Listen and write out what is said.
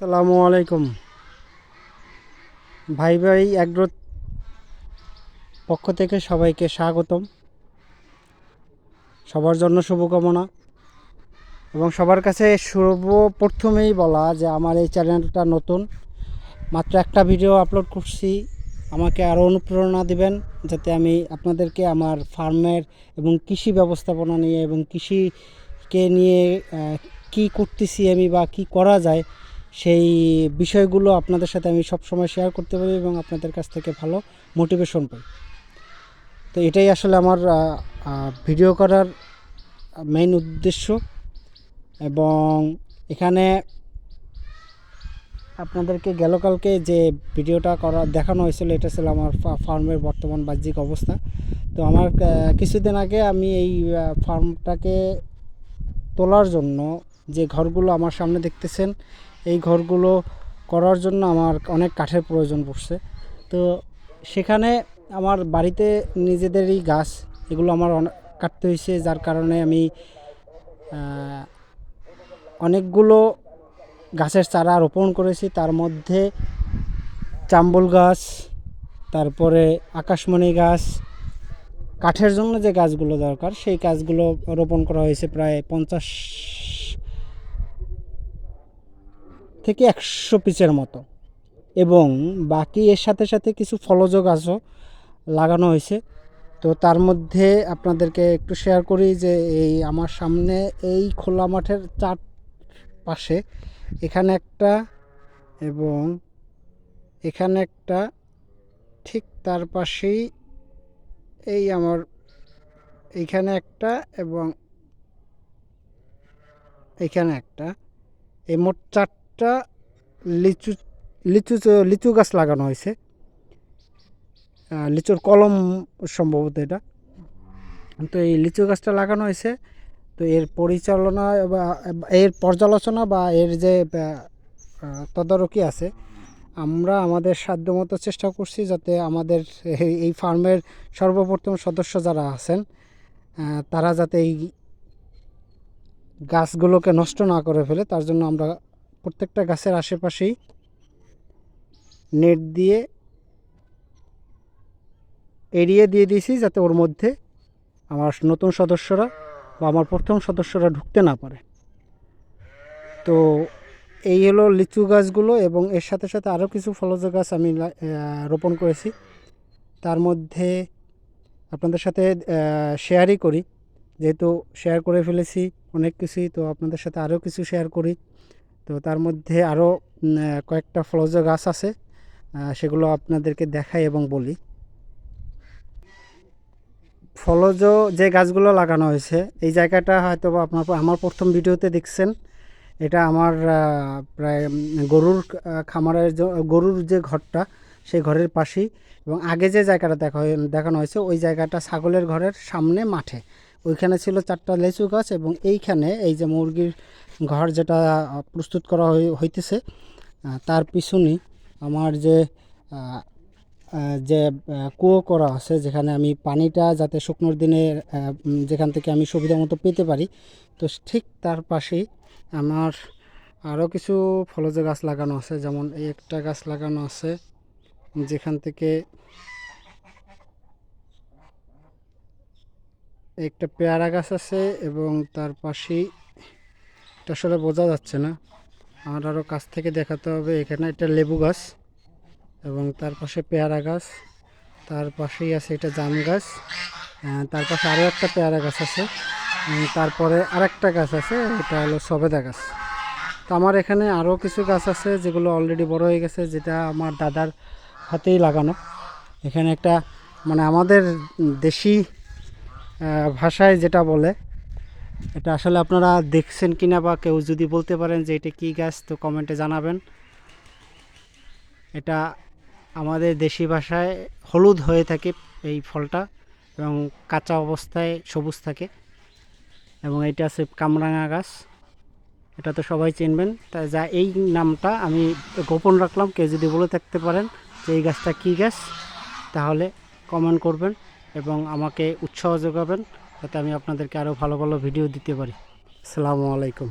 সালামু আলাইকুম। ভাই ভাই অ্যাগ্রো পক্ষ থেকে সবাইকে স্বাগতম। সবার জন্য শুভকামনা এবং সবার কাছে সর্বপ্রথমেই বলা যে আমার এই চ্যানেলটা নতুন। মাত্র একটা ভিডিও আপলোড করছি। আমাকে আরও অনুপ্রেরণা দিবেন যাতে আমি আপনাদেরকে আমার ফার্মের এবং কৃষি ব্যবস্থাপনা নিয়ে এবং কৃষিকে নিয়ে কি করতেছি আমি বা কি করা যায় সেই বিষয়গুলো আপনাদের সাথে আমি সবসময় শেয়ার করতে পারি এবং আপনাদের কাছ থেকে ভালো মোটিভেশন পাই। তো এটাই আসলে আমার ভিডিও করার মেইন উদ্দেশ্য এবং এখানে আপনাদেরকে গেল কালকে যে ভিডিওটা করা, দেখানো হয়েছিল, এটা ছিল আমার ফার্মের বর্তমান বাহ্যিক অবস্থা। তো আমার কিছুদিন আগে আমি এই ফার্মটাকে তোলার জন্য যে ঘরগুলো আমার সামনে দেখতেছেন এই ঘরগুলো করার জন্য আমার অনেক কাঠের প্রয়োজন পড়ছে। তো সেখানে আমার বাড়িতে নিজেদেরই গাছ, এগুলো আমার কাটতে হয়েছে, যার কারণে আমি অনেকগুলো গাছের চারা রোপণ করেছি। তার মধ্যে চাম্বল গাছ, তারপরে আকাশমণি গাছ, কাঠের জন্য যে গাছগুলো দরকার, সেই গাছগুলো রোপণ করা হয়েছে প্রায় পঞ্চাশ থেকে একশো পিসের মতো। এবং বাকি এর সাথে সাথে কিছু ফলজ গাছও লাগানো হয়েছে। তো তার মধ্যে আপনাদেরকে একটু শেয়ার করি যে এই আমার সামনে এই খোলা মাঠের চার পাশে এখানে একটা এবং এখানে একটা ঠিক তার পাশেই এই আমার এইখানে একটা এবং এইখানে একটা। এই মোট চারটা লিচু লিচু লিচু গাছ লাগানো হয়েছে। লিচুর কলম সম্ভবত এটা। তো এই লিচু গাছটা লাগানো হয়েছে। তো এর পরিচালনা বা, এর পর্যালোচনা বা এর যে তদারকি আছে, আমরা আমাদের সাধ্যমতো চেষ্টা করছি যাতে আমাদের এই ফার্মের সর্বপ্রথম সদস্য যারা আছেন তারা যাতে এই গাছগুলোকে নষ্ট না করে ফেলে, তার জন্য আমরা প্রত্যেকটা গাছের আশেপাশেই নেট দিয়ে এড়িয়ে দিয়ে দিয়েছি যাতে ওর মধ্যে আমার নতুন সদস্যরা বা আমার প্রথম সদস্যরা ঢুকতে না পারে। তো এই হলো লিচু গাছগুলো এবং এর সাথে সাথে আরও কিছু ফলজ গাছ আমি রোপণ করেছি। তার মধ্যে আপনাদের সাথে শেয়ারই করি। যেহেতু শেয়ার করে ফেলেছি অনেক কিছুই, তো আপনাদের সাথে আরও কিছু শেয়ার করি। তো তার মধ্যে আরও কয়েকটা ফলজ গাছ আছে সেগুলো আপনাদেরকে দেখাই এবং বলি। ফলজ যে গাছগুলো লাগানো হয়েছে, এই জায়গাটা হয়তো আপনার আমার প্রথম ভিডিওতে দেখছেন। এটা আমার প্রায় গরুর খামারের গরুর যে ঘরটা, সেই ঘরের পাশেই। এবং আগে যে জায়গাটা দেখা দেখানো হয়েছে, ওই জায়গাটা ছাগলের ঘরের সামনে মাঠে। ওইখানে ছিল চারটা লেচু গাছ এবং এইখানে এই যে মুরগির ঘর যেটা প্রস্তুত করা হই- হইতেছে তার পিছনে আমার যে যে কুয়ো করা আছে যেখানে আমি পানিটা যাতে শুকনোর দিনে যেখান থেকে আমি সুবিধা মতো পেতে পারি, তো ঠিক তার পাশেই আমার আরও কিছু ফলজ গাছ লাগানো আছে। যেমন এই একটা গাছ লাগানো আছে যেখান থেকে একটা পেয়ারা গাছ আছে এবং তার পাশেই, এটা আসলে বোঝা যাচ্ছে না। আমার আরও কাছ থেকে দেখাতে হবে, এখানে একটা লেবু গাছ এবং তার পাশে পেয়ারা গাছ, তার পাশেই আছে এটা জাম গাছ তার পাশে আরও একটা পেয়ারা গাছ আছে তারপরে আরেকটা গাছ আছে, এটা হলো সবেদা গাছ। তো আমার এখানে আরও কিছু গাছ আছে যেগুলো অলরেডি বড় হয়ে গেছে, যেটা আমার দাদার হাতেই লাগানো। এখানে একটা মানে আমাদের দেশি ভাষায় যেটা বলে, এটা আসলে আপনারা দেখছেন কিনা বা কেউ যদি বলতে পারেন যে এটা কী গাছ, তো কমেন্টে জানাবেন। এটা আমাদের দেশি ভাষায় হলুদ হয়ে থাকে এই ফলটা এবং কাঁচা অবস্থায় সবুজ থাকে এবং এটা আছে কামরাঙা গাছ। এটা তো সবাই চিনবেন। তাই যা এই নামটা আমি গোপন রাখলাম, কেউ যদি বলে থাকতে পারেন যে এই গাছটা কী গাছ, তাহলে কমেন্ট করবেন। এবং আমাকে উৎসাহ যোগাবেন, যাতে আমি আপনাদেরকে আরও ভালো ভালো ভিডিও দিতে পারি। আসসালামু আলাইকুম।